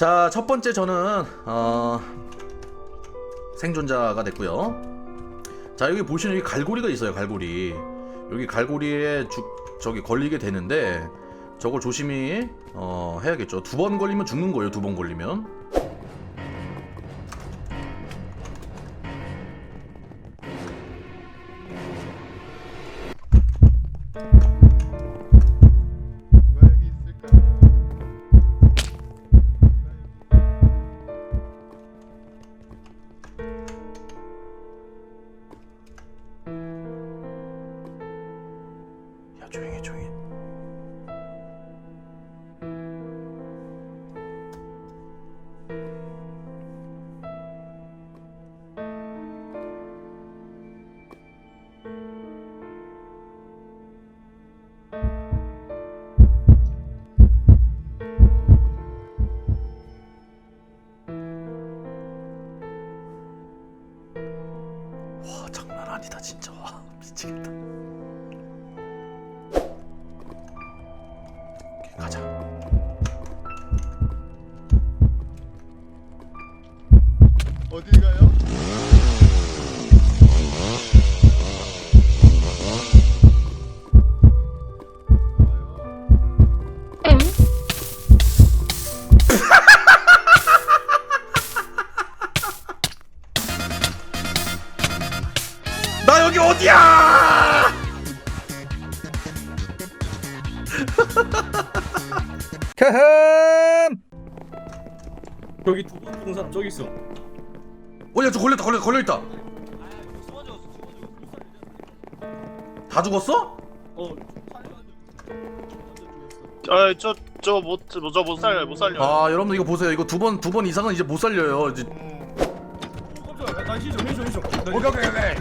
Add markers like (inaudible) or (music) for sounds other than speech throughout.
자, 첫 번째 저는 어, 생존자가 됐고요. 자, 여기 보시면 여기 갈고리가 있어요. 갈고리. 여기 갈고리에 죽 저기 걸리게 되는데 저걸 조심히 어, 해야겠죠. 두 번 걸리면 죽는 거예요. 두 번 걸리면. 조용히 해, 조용히. 해. 와, 장난 아니다, 진짜. 와, (laughs) 미치겠다. 가자. 어디 가요? 나 여기 어디야? (laughs) 크흠 저기 두 번 죽은 사람 저기 있어. 어, 야, 저 걸렸다, 걸렸다, 걸려있다. 다 죽었어? 어. 아, 저, 저, 못, 저, 못 살려, 못 살려. 아, 여러분들 이거 보세요. 이거 두 번, 두 번 이상은 이제 못 살려요. 이제 깜짝이야. 나 희좀 희좀 희좀. 오케이 오케이 오케이.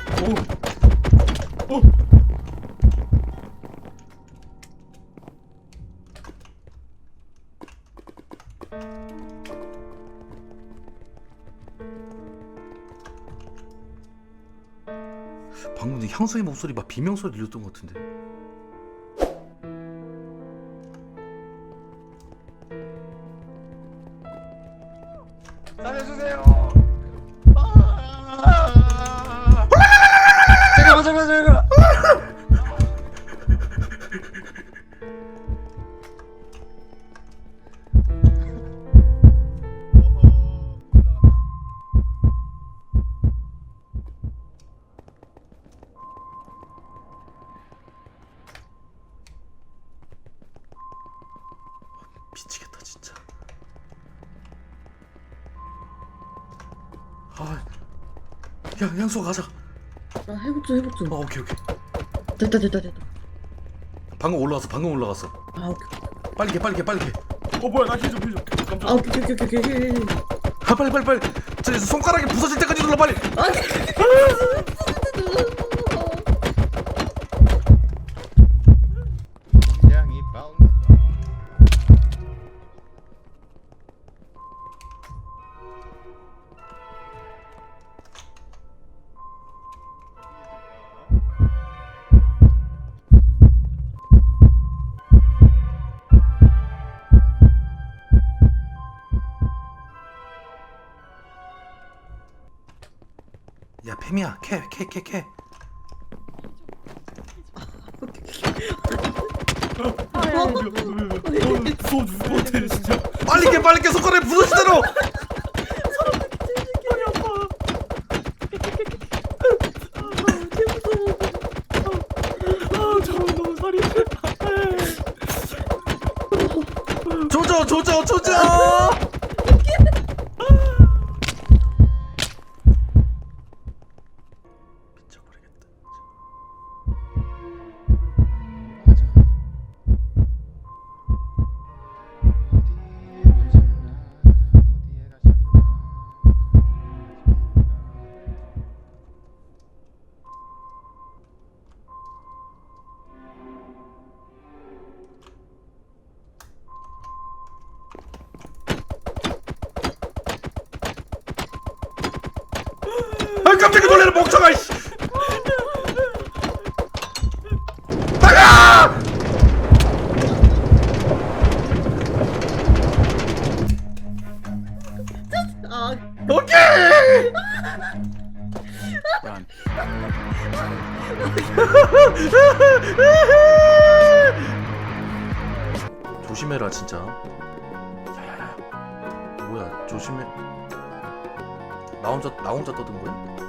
방금 향수의 목소리 막 비명 소리 들렸던 것 같은데. 살려주세요. 잠깐만, 잠깐만, 잠 아, 야, 향수 가자. 아 회복 좀 회복 좀 어, 오케이, 오케이. 됐다 됐다 됐다 방금 올라갔어, 방금 올라갔어. 아 오케이 빨리 개, 빨리 개, 빨리 개. 어 뭐야 나 희좀. 깜짝. 아 오케이 오케이 오케이 오케이 오케이 아, 빨리, 빨리, 빨리. 저 손가락이 부서질 때까지 눌러, 빨리. 아 양이 스. 야, 팸이야. 캐, 캐, 캐, 캐. 무서워 죽을 것 같아 진짜. 빨리 캐, 빨리 캐. 손가락이 부서질 대로. 아 저거 너무 살이. 조져, 조져, 조져. 놀래라 멍청아. 씨. 나가! 조심해라 진짜 야야야 뭐야 조심해 나 혼자 나 혼자 떠든 거야?